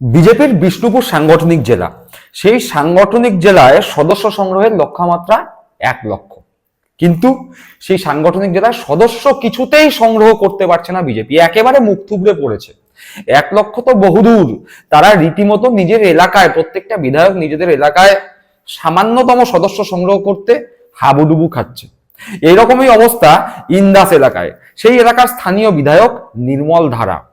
বিজেপির বিষ্ণুপুর সাংগঠনিক জেলা। সেই সাংগঠনিক জেলায় সদস্য সংগ্রহের লক্ষ্যমাত্রা এক লক্ষ। কিন্তু সেই সাংগঠনিক জেলার সদস্য কিছুতেই সংগ্রহ করতে পারছে না বিজেপি। একেবারে মুখ থুবড়ে পড়েছে। এক লক্ষ তো বহুদূর। তারা রীতিমতো নিজের এলাকায়, প্রত্যেকটা বিধায়ক নিজেদের এলাকায় সামান্যতম সদস্য সংগ্রহ করতে হাবুডুবু খাচ্ছে। এইরকমই অবস্থা ইন্দাস এলাকায়। সেই এলাকার স্থানীয় বিধায়ক নির্মল ধারা।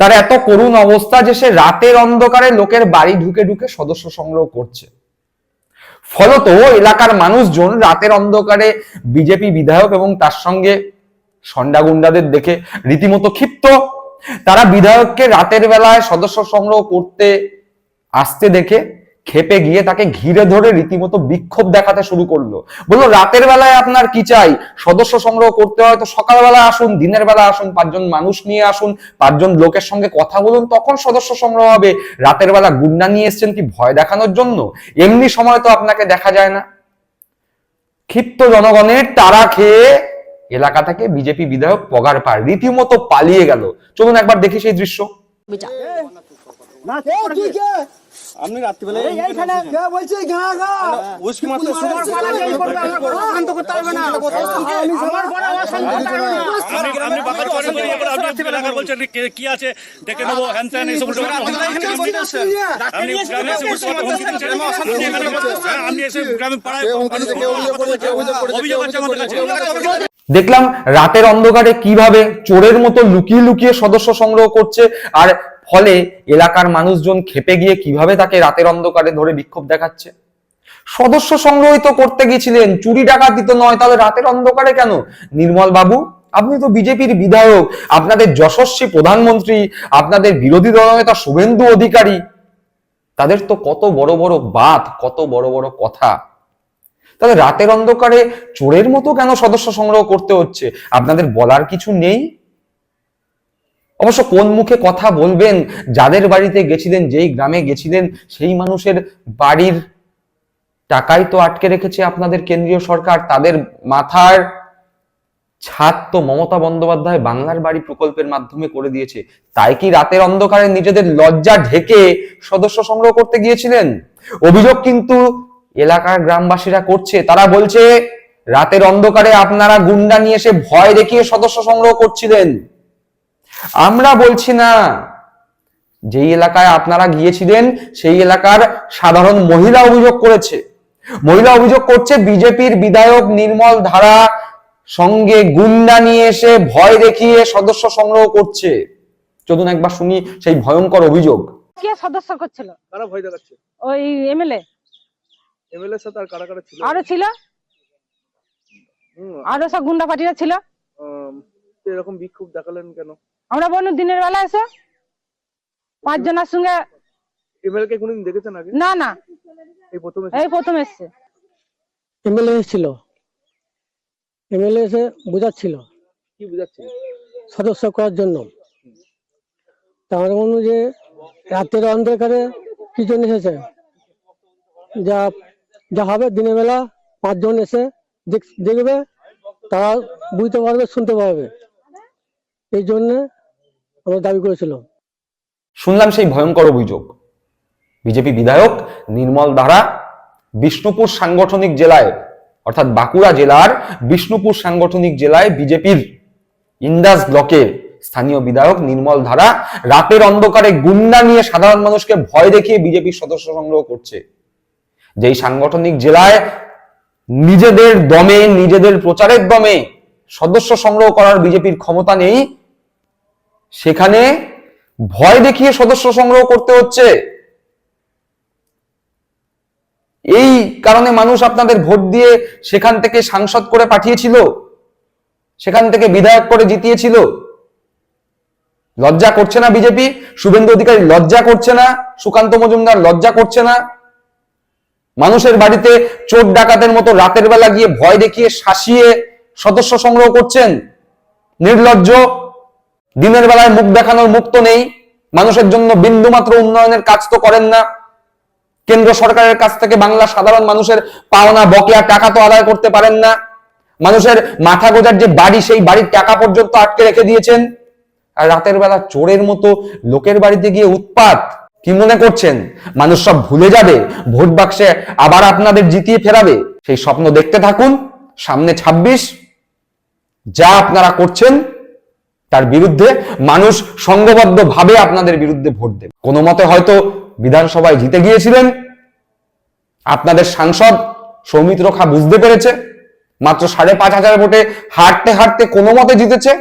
তার এত করুণ অবস্থা যে সে রাতের অন্ধকারে লোকের বাড়ি ঢুকে ঢুকে সদস্য সংগ্রহ করছে। ফলত এলাকার মানুষজন রাতের অন্ধকারে বিজেপি বিধায়ক এবং তার সঙ্গে সন্ডাগুন্ডাদের দেখে রীতিমতো ক্ষিপ্ত। তারা বিধায়ককে রাতের বেলায় সদস্য সংগ্রহ করতে আসতে দেখে খেপে গিয়ে তাকে ঘিরে ধরে রীতিমতো বিক্ষোভ দেখাতে শুরু করল। বলল, রাতের বেলায় আপনার কি চাই? সদস্য সংগ্রহ করতে হয় তো সকালবেলা আসুন, দিনের বেলা আসুন, পাঁচজন মানুষ নিয়ে আসুন, পাঁচজন লোকের সঙ্গে কথা বলুন, তখন সদস্য সংগ্রহ হবে। রাতের বেলা গুন্ডা নিয়ে এসছেন কি ভয় দেখানোর জন্য? এমনি সময় তো আপনাকে দেখা যায় না। ক্ষিপ্ত জনগণের তারা খেয়ে এলাকা থেকে বিজেপি বিধায়ক পগার পার রীতিমতো পালিয়ে গেল। চলুন একবার দেখি সেই দৃশ্য। না তুই কে? আপনি রাত্রিবেলায় এইখানে কে বলছিস গা গা। উস্কি মারতে তোমার পালা যেই করবে আমার ঘর শান্ত করতে পারবে না। আমি আমার ঘর শান্ত করতে পারবে না। আপনি আপনি বাকার করেন বলে আপনি এলাকা বলছেন কি আছে? দেখে নেব হ্যান ত্যান এইসব উল্টো আপনি গ্রামে এসে উল্টো পাল্টা হুমকি দিচ্ছেন। আপনি এখানে আপনি এসে গ্রামে পাড়ায় অভিযোগ আছে আমাদের কাছে দেখলাম রাতের অন্ধকারে কীভাবে চোরের মতো লুকিয়ে লুকিয়ে সদস্য সংগ্রহ করছে আর ফলে এলাকার মানুষজন খেপে গিয়ে কীভাবে তাকে রাতের অন্ধকারে ধরে বিক্ষোভ দেখাচ্ছে? সদস্য সংগ্রহিত করতে গেছিলেন, চুরি ডাকাতি তো নয়, তাহলে রাতের অন্ধকারে কেন? নির্মল বাবু, আপনি তো বিজেপির বিধায়ক, আপনাদের যশস্বী প্রধানমন্ত্রী, আপনাদের বিরোধী দলনেতা শুভেন্দু অধিকারী, তাদের তো কত বড় বড় বাত, কত বড় বড় কথা। তাহলে রাতের অন্ধকারে চোরের মতো কেন সদস্য সংগ্রহ করতে হচ্ছে? আপনাদের বলার কিছু নেই? অবশ্য কোন মুখে কথা বলবেন? যাদের বাড়িতে গেছিলেন, যেই গ্রামে গেছিলেন, সেই মানুষের বাড়ির টাকাই তো আটকে রেখেছে আপনাদের কেন্দ্রীয় সরকার। তাদের মাথার ছাদ তো মমতা বন্দ্যোপাধ্যায় বাংলার বাড়ি প্রকল্পের মাধ্যমে করে দিয়েছে। তাই কি রাতের অন্ধকারে নিজেদের লজ্জা ঢেকে সদস্য সংগ্রহ করতে গিয়েছিলেন? অভিযোগ কিন্তু এলাকার গ্রামবাসীরা করছে। তারা বলছে, রাতের অন্ধকারে আপনারা গুন্ডা নিয়ে এসে ভয় দেখিয়ে সদস্য সংগ্রহ করছিলেন। আমরা বলছি না। যেই এলাকায় আপনারা গিয়েছিলেন সেই এলাকার সাধারণ মহিলা অভিযোগ করেছে। মহিলা অভিযোগ করছে বিজেপির বিধায়ক নির্মল ধারা সঙ্গে গুন্ডা নিয়ে এসে ভয় দেখিয়ে সদস্য সংগ্রহ করছে। চলুন একবার শুনি সেই ভয়ঙ্কর অভিযোগ। কে সদস্য করছিল? কারা ভয় দেখাচ্ছে? ওই এমএলএ? এমএলএ সাথে আর কারা কারা ছিল? আরও ছিল? আরও সব গুন্ডা পার্টিরা ছিল এরকম বিক্ষোভ দেখালেন কেন? আমরা বলুন দিনের বেলা এসে। পাঁচজনের সঙ্গে এমএলএ কে কোনদিন দেখেছেন আগে? না না। এই প্রথমে এই প্রথম এসছে। এমএলএ এসেছিল। এমএলএ এসে বোঝাচ্ছিল। কি সদস্য করার জন্য। তার মনে যে রাতের অন্ধকারে কি জন্য এসেছে? যা যা হবে দিনের বেলা পাঁচজন এসে দেখ- দেখবে তারা বুঝতে পারবে শুনতে পারবে। এই জন্য আমরা দাবি করেছিলাম শুনলাম সেই ভয়ঙ্কর অভিযোগ। বিজেপি বিধায়ক নির্মল ধারা বিষ্ণুপুর সাংগঠনিক জেলায়, অর্থাৎ বাঁকুড়া জেলার বিষ্ণুপুর সাংগঠনিক জেলায় বিজেপির ইন্দাস ব্লকের স্থানীয় বিধায়ক নির্মল ধারা রাতের অন্ধকারে গুন্ডা নিয়ে সাধারণ মানুষকে ভয় দেখিয়ে বিজেপির সদস্য সংগ্রহ করছে। যেই সাংগঠনিক জেলায় নিজেদের দমে, নিজেদের প্রচারের দমে সদস্য সংগ্রহ করার বিজেপির ক্ষমতা নেই সেখানে ভয় দেখিয়ে সদস্য সংগ্রহ করতে হচ্ছে। এই কারণে মানুষ আপনাদের ভোট দিয়ে সেখান থেকে সাংসদ করে পাঠিয়েছিল, সেখান থেকে বিধায়ক করে জিতিয়েছিল। লজ্জা করছে না বিজেপি? শুভেন্দু অধিকারী লজ্জা করছে না? সুকান্ত মজুমদার লজ্জা করছে না? মানুষের বাড়িতে চোর ডাকাতের মতো রাতের বেলা গিয়ে ভয় দেখিয়ে শাসিয়ে সদস্য সংগ্রহ করছেন? নির্লজ্জ দিনের বেলায় মুখ দেখানোর মুখ তো নেই। মানুষের জন্য বিন্দুমাত্র উন্নয়নের কাজ তো করেন না। কেন্দ্র সরকারের কাছ থেকে বাংলা সাধারণ মানুষের পাওনা, বকেয়া টাকা তো আদায় করতে পারেন না। মানুষের মাথা গোজার যে বাড়ি, সেই বাড়ির টাকা পর্যন্ত আটকে রেখে দিয়েছেন। আর রাতের বেলা চোরের মতো লোকের বাড়িতে গিয়ে উৎপাত, কি মনে করছেন? মানুষ সব ভুলে যাবে, ভোট বাক্সে আবার আপনাদের জিতিয়ে ফেরাবে। সেই স্বপ্ন দেখতে থাকুন, সামনে ছাব্বিশ, যা আপনারা করছেন তার বিরুদ্ধে মানুষ সংঘবদ্ধ ভাবে আপনাদের বিরুদ্ধে ভোট দেবে। কোনো মতে হয়তো বিধানসভায় জিতে গিয়েছিলেন। আপনাদের সাংসদ সৌমিত্র খা বুঝতে পেরেছে। মাত্র সাড়ে পাঁচ হাজার ভোটে হারতে হারতে কোনো মতে জিতেছে।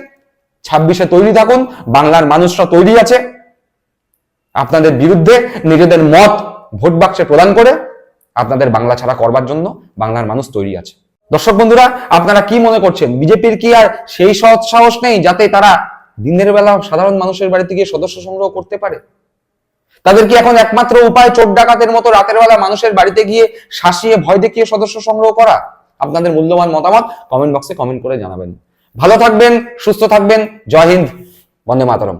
ছাব্বিশে তৈরি থাকুন, বাংলার মানুষরা তৈরি আছে। আপনাদের বিরুদ্ধে নিজেদের মত ভোট বাক্সে প্রদান করে আপনাদের বাংলা ছাড়া করবার জন্য বাংলার মানুষ তৈরি আছে। দর্শক বন্ধুরা, আপনারা কি মনে করছেন? বিজেপির কি আর সেই সৎ সাহস নেই যাতে তারা দিনের বেলা সাধারণ মানুষের বাড়িতে গিয়ে সদস্য সংগ্রহ করতে পারে? তাদের কি এখন একমাত্র উপায় চোর ডাকাতের মতো রাতের বেলা মানুষের বাড়িতে গিয়ে শাসিয়ে ভয় দেখিয়ে সদস্য সংগ্রহ করা? আপনাদের মূল্যবান মতামত কমেন্ট বক্সে কমেন্ট করে জানাবেন। ভালো থাকবেন, সুস্থ থাকবেন। জয় হিন্দ, বন্দে মাতরম।